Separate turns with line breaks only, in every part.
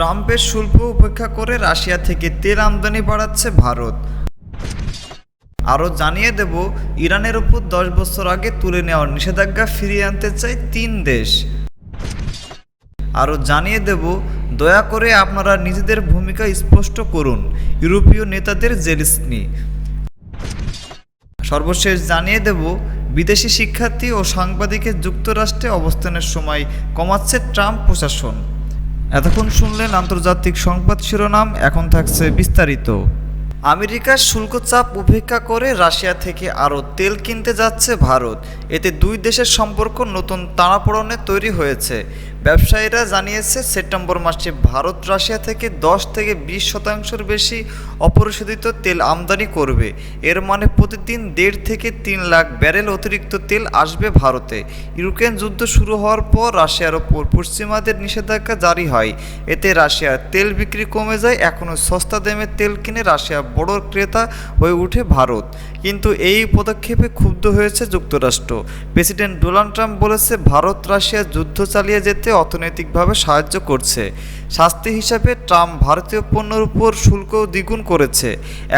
ট্রাম্পের শুল্ক উপেক্ষা করে রাশিয়া থেকে তেল আমদানি বাড়াচ্ছে ভারত। আরও জানিয়ে দেব, ইরানের উপর দশ বছর আগে তুলে নেওয়ার নিষেধাজ্ঞা ফিরিয়ে আনতে চায় তিন দেশ। আরও জানিয়ে দেব, দয়া করে আপনারা নিজেদের ভূমিকা স্পষ্ট করুন, ইউরোপীয় নেতাদের জেলিসনি। সর্বশেষ জানিয়ে দেব, বিদেশি শিক্ষার্থী ও সাংবাদিকের যুক্তরাষ্ট্রে অবস্থানের সময় কমাচ্ছে ট্রাম্প প্রশাসন। এতক্ষণ শুনলেন আন্তর্জাতিক সংবাদ শিরোনাম, এখন থাকছে বিস্তারিত। আমেরিকার শুল্ক চাপ উপেক্ষা করে রাশিয়া থেকে আরও তেল কিনতে যাচ্ছে ভারত। এতে দুই দেশের সম্পর্ক নতুন তাড়াপড়নে তৈরি হয়েছে। ব্যবসায়ীরা জানিয়েছে, সেপ্টেম্বর মাসে ভারত, রাশিয়া থেকে দশ থেকে বিশ শতাংশের বেশি অপরিশোধিত তেল আমদানি করবে। এর মানে প্রতিদিন দেড় থেকে তিন লাখ ব্যারেল অতিরিক্ত তেল আসবে ভারতে। ইউক্রেন যুদ্ধ শুরু হওয়ার পর রাশিয়ার ওপর পশ্চিমাদের নিষেধাজ্ঞা জারি হয়। এতে রাশিয়ার তেল বিক্রি কমে যায়। এখনও সস্তা দামে তেল কিনে রাশিয়া বড় ক্রেতা হয়ে ওঠে ভারত। কিন্তু এই পদক্ষেপে ক্ষুব্ধ হয়েছে যুক্তরাষ্ট্র। প্রেসিডেন্ট ডোনাল্ড ট্রাম্প বলেছে, ভারত রাশিয়া যুদ্ধ চালিয়ে যেতে অর্থনৈতিকভাবে সাহায্য করছে। শাস্তি হিসাবে ট্রাম্প ভারতীয় পণ্যের উপর শুল্ক দ্বিগুণ করেছে।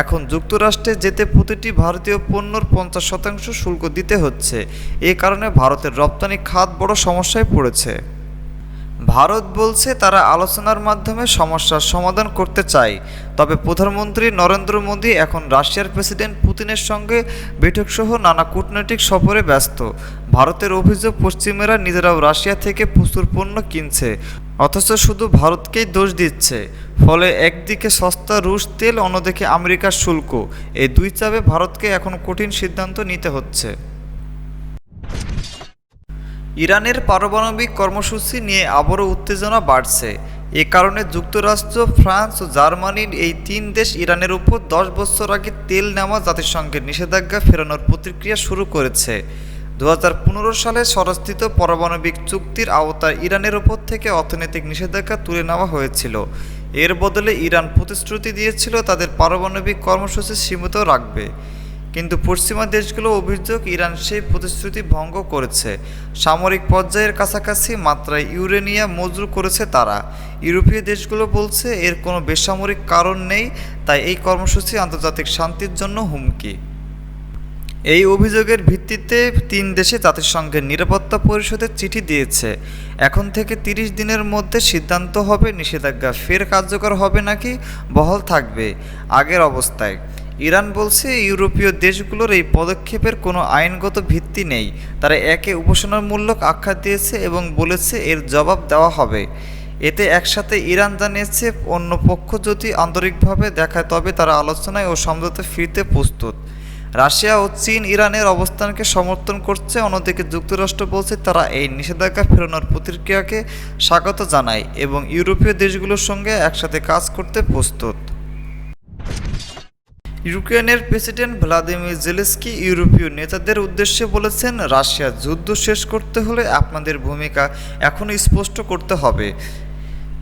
এখন যুক্তরাষ্ট্রে যেতে প্রতিটি ভারতীয় পণ্যর পঞ্চাশ শতাংশ শুল্ক দিতে হচ্ছে। এ কারণে ভারতের রপ্তানি খাত বড় সমস্যায় পড়েছে। ভারত বলছে তারা আলোচনার মাধ্যমে সমস্যার সমাধান করতে চায়। তবে প্রধানমন্ত্রী নরেন্দ্র মোদী এখন রাশিয়ার প্রেসিডেন্ট পুতিনের সঙ্গে বৈঠকসহ নানা কূটনৈতিক সফরে ব্যস্ত। ভারতের অভিযোগ, পশ্চিমেরা নিজেরাও রাশিয়া থেকে প্রচুর পণ্য কিনছে, অথচ শুধু ভারতকেই দোষ দিচ্ছে। ফলে একদিকে সস্তা রুশ তেল, অন্যদিকে আমেরিকার শুল্ক। এই দুই চাপে ভারতকে এখন কঠিন সিদ্ধান্ত নিতে হচ্ছে। ইরানের পারমাণবিক কর্মসূচি নিয়ে আবারও উত্তেজনা বাড়ছে। এ কারণে যুক্তরাষ্ট্র, ফ্রান্স ও জার্মানির এই তিন দেশ ইরানের উপর দশ বছর আগে তেল নেওয়া জাতিসংঘের নিষেধাজ্ঞা ফেরানোর প্রতিক্রিয়া শুরু করেছে। দু হাজার পনেরো সালে স্বরস্থিত পারমাণবিক চুক্তির আওতায় ইরানের ওপর থেকে অর্থনৈতিক নিষেধাজ্ঞা তুলে নেওয়া হয়েছিল। এর বদলে ইরান প্রতিশ্রুতি দিয়েছিল তাদের পারমাণবিক কর্মসূচি সীমিত রাখবে। কিন্তু পশ্চিমা দেশগুলো অভিযোগ ইরান সেই প্রতিশ্রুতি ভঙ্গ করেছে। সামরিক পর্যায়ের কাছাকাছি মাত্রায় ইউরেনিয়াম মজুর করেছে তারা। ইউরোপীয় দেশগুলো বলছে এর কোনো বেসামরিক কারণ নেই, তাই এই কর্মসূচি আন্তর্জাতিক শান্তির জন্য হুমকি। এই অভিযোগের ভিত্তিতে তিন দেশে জাতিসংঘের নিরাপত্তা পরিষদের চিঠি দিয়েছে। এখন থেকে তিরিশ দিনের মধ্যে সিদ্ধান্ত হবে, নিষেধাজ্ঞা ফের কার্যকর হবে নাকি, বহাল থাকবে। আগের অবস্থায় ইরান বলছে, ইউরোপীয় দেশগুলোর এই পদক্ষেপের কোনো আইনগত ভিত্তি নেই। তারা একে উপাসনামূলক আখ্যা দিয়েছে এবং বলেছে এর জবাব দেওয়া হবে। এতে একসাথে ইরান জানিয়েছে, অন্য পক্ষ যদি আন্তরিকভাবে দেখায়, তবে তারা আলোচনায় ও সমঝোতা ফিরতে প্রস্তুত। রাশিয়া ও চীন ইরানের অবস্থানকে সমর্থন করছে। অন্যদিকে যুক্তরাষ্ট্র বলছে, তারা এই নিষেধাজ্ঞা ফেরানোর প্রতিক্রিয়াকে স্বাগত জানায় এবং ইউরোপীয় দেশগুলোর সঙ্গে একসাথে কাজ করতে প্রস্তুত। ইউক্রেনের প্রেসিডেন্ট ভ্লাদিমির জেলেস্কি ইউরোপীয় নেতাদের উদ্দেশ্যে বলেছেন, রাশিয়া যুদ্ধ শেষ করতে হলে আপনাদের ভূমিকা এখনও স্পষ্ট করতে হবে।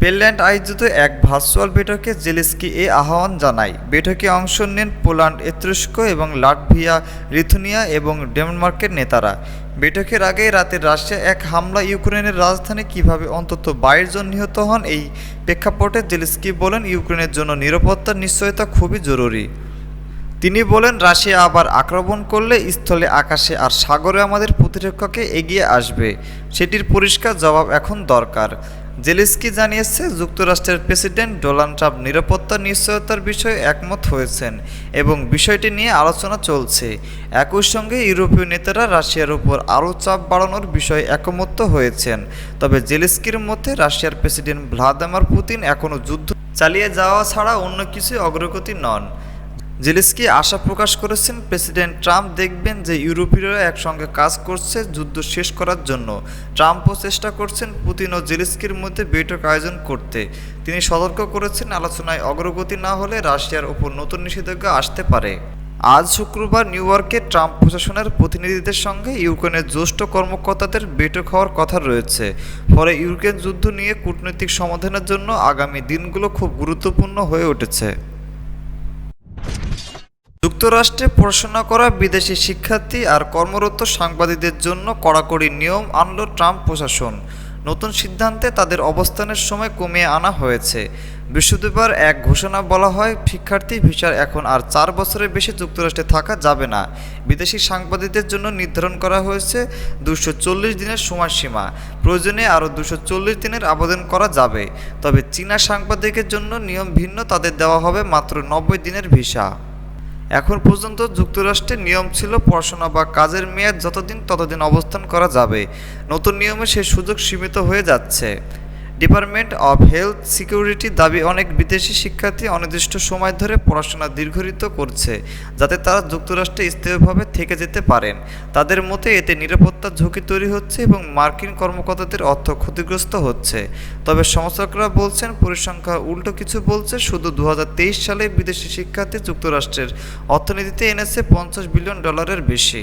পেনল্যান্ড আয়োজিত এক ভার্চুয়াল বৈঠকে জেলেস্কি এ আহ্বান জানায়। বৈঠকে অংশ নেন পোল্যান্ড এত্রস্ক এবং লাটভিয়া, লিথুনিয়া এবং ডেনমার্কের নেতারা। বৈঠকের আগে রাতে রাশিয়া এক হামলা ইউক্রেনের রাজধানী কীভাবে অন্তত বাইশ জন নিহত হন, এই প্রেক্ষাপটে জেলেস্কি বলেন, ইউক্রেনের জন্য নিরাপত্তার নিশ্চয়তা খুবই জরুরি। তিনি বলেন, রাশিয়া আবার আক্রমণ করলে স্থলে আকাশে আর সাগরে আমাদের প্রতিরক্ষাকে এগিয়ে আসবে। সেটির পরিষ্কার জবাব এখন দরকার। জেলেস্কি জানিয়েছে, যুক্তরাষ্ট্রের প্রেসিডেন্ট ডোনাল্ড ট্রাম্প নিরাপত্তার নিশ্চয়তার বিষয়ে একমত হয়েছেন এবং বিষয়টি নিয়ে আলোচনা চলছে। একই সঙ্গে ইউরোপীয় নেতারা রাশিয়ার উপর আরও চাপ বাড়ানোর বিষয়ে একমত হয়েছেন। তবে জেলেস্কির মধ্যে রাশিয়ার প্রেসিডেন্ট ভ্লাদিমির পুতিন এখনও যুদ্ধ চালিয়ে যাওয়া ছাড়া অন্য কিছুই অগ্রগতি নন। জেলেস্কি আশা প্রকাশ করেছেন, প্রেসিডেন্ট ট্রাম্প দেখবেন যে ইউরোপীয়রা একসঙ্গে কাজ করছে, যুদ্ধ শেষ করার জন্য। ট্রাম্পও চেষ্টা করছেন পুতিন ও জেলেস্কির মধ্যে বৈঠক আয়োজন করতে। তিনি সতর্ক করেছেন, আলোচনায় অগ্রগতি না হলে রাশিয়ার ওপর নতুন নিষেধাজ্ঞা আসতে পারে। আজ শুক্রবার নিউ ইয়র্কে ট্রাম্প প্রশাসনের প্রতিনিধিদের সঙ্গে ইউক্রেনের জ্যেষ্ঠ কর্মকর্তাদের বৈঠক হওয়ার কথা রয়েছে। ফলে ইউক্রেন যুদ্ধ নিয়ে কূটনৈতিক সমাধানের জন্য আগামী দিনগুলো খুব গুরুত্বপূর্ণ হয়ে উঠেছে। যুক্তরাষ্ট্রে পড়াশোনা করা বিদেশি শিক্ষার্থী আর কর্মরত সাংবাদিকদের জন্য কড়াকড়ি নিয়ম আনল ট্রাম্প প্রশাসন। নতুন সিদ্ধান্তে তাদের অবস্থানের সময় কমিয়ে আনা হয়েছে। বৃহস্পতিবার এক ঘোষণা বলা হয়, শিক্ষার্থী ভিসার এখন আর চার বছরের বেশি যুক্তরাষ্ট্রে থাকা যাবে না। বিদেশি সাংবাদিকদের জন্য নির্ধারণ করা হয়েছে দুশো চল্লিশ দিনের সময়সীমা। প্রয়োজনে আরও দুশো চল্লিশ দিনের আবেদন করা যাবে। তবে চীনা সাংবাদিকের জন্য নিয়ম ভিন্ন, তাদের দেওয়া হবে মাত্র নব্বই দিনের ভিসা। এখন পর্যন্ত যুক্তরাষ্ট্রের নিয়ম ছিল পড়াশোনা বা কাজের মেয়াদ যতদিন ততদিন অবস্থান করা যাবে। নতুন নিয়মে সে সুযোগ সীমিত হয়ে যাচ্ছে। ডিপার্টমেন্ট অব হেলথ সিকিউরিটি দাবি অনেক বিদেশি শিক্ষার্থী অনির্দিষ্ট সময় ধরে পড়াশোনা দীর্ঘায়িত করছে, যাতে তারা যুক্তরাষ্ট্রে স্থায়ীভাবে থেকে যেতে পারেন। তাদের মতে, এতে নিরাপত্তার ঝুঁকি তৈরি হচ্ছে এবং মার্কিন কর্মকর্তাদের অর্থ ক্ষতিগ্রস্ত হচ্ছে। তবে সমালোচকরা বলছেন পরিসংখ্যা উল্টো কিছু বলছে, শুধু দু হাজার তেইশ সালে বিদেশি শিক্ষার্থী যুক্তরাষ্ট্রের অর্থনীতিতে এনেছে পঞ্চাশ বিলিয়ন ডলারের বেশি।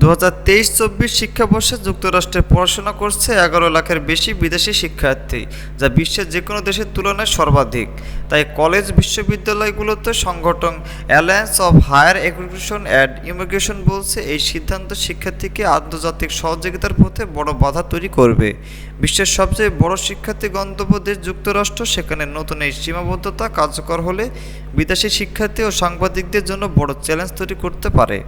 দু হাজার তেইশ চব্বিশ শিক্ষাবর্ষে যুক্তরাষ্ট্রে পড়াশোনা করছে এগারো লাখের বেশি বিদেশি শিক্ষার্থী, যা বিশ্বের যে কোনো দেশের তুলনায় সর্বাধিক। তাই কলেজ বিশ্ববিদ্যালয়গুলোতে সংগঠন alliance of higher education and immigration বলছে, এই সিদ্ধান্ত শিক্ষার্থীকে আন্তর্জাতিক সহযোগিতার পথে বড় বাধা তৈরি করবে। বিশ্বের সবচেয়ে বড় শিক্ষার্থী গন্তব্য দেশ যুক্তরাষ্ট্র, সেখানে নতুন এই সীমাবদ্ধতা কার্যকর হলে বিদেশি শিক্ষার্থী ও সাংবাদিকদের জন্য বড় চ্যালেঞ্জ তৈরি করতে পারে।